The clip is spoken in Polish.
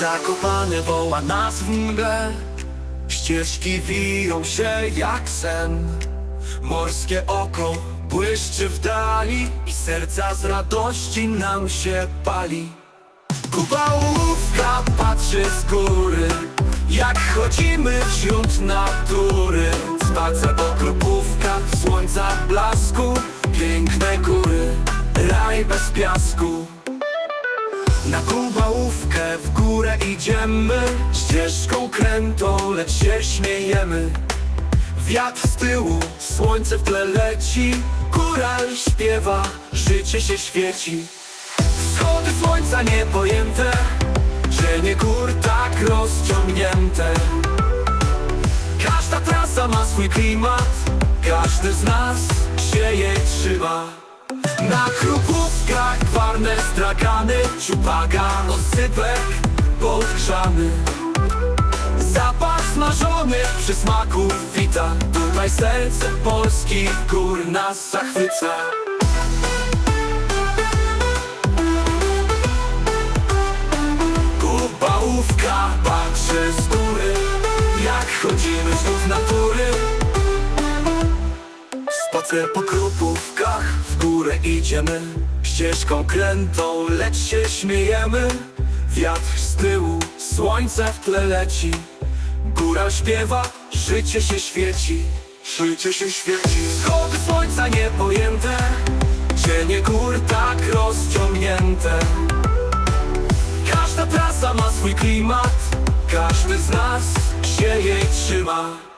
Zakopane woła nas w mgle. Ścieżki wiją się jak sen. Morskie oko błyszczy w dali I serca z radości nam się pali. Kubałówka patrzy z góry Jak chodzimy wśród natury. Spacer po kropówkach słońca blasku Piękne góry, raj bez piasku na kubałówkę w górę idziemy Ścieżką krętą, lecz się śmiejemy. Wiatr z tyłu, słońce w tle leci Góral śpiewa, życie się świeci. Wschody słońca niepojęte Cienie gór tak rozciągnięte. Każda trasa ma swój klimat Każdy z nas się jej trzyma. Na krupówkach gwarne stragany Ciupaga, osypek, podgrzany. Zapach smażonych przysmaków wita Tutaj serce polskich gór nas zachwyca. Kubałówka patrzy z góry Jak chodzimy wśród natury Spacer po krupówkach. W górę idziemy Ścieżką krętą, lecz się śmiejemy. Wiatr z tyłu, słońce w tle leci. Góra śpiewa, życie się świeci. Życie się świeci. Schody słońca niepojęte Cienie gór tak rozciągnięte. Każda trasa ma swój klimat Każdy z nas się jej trzyma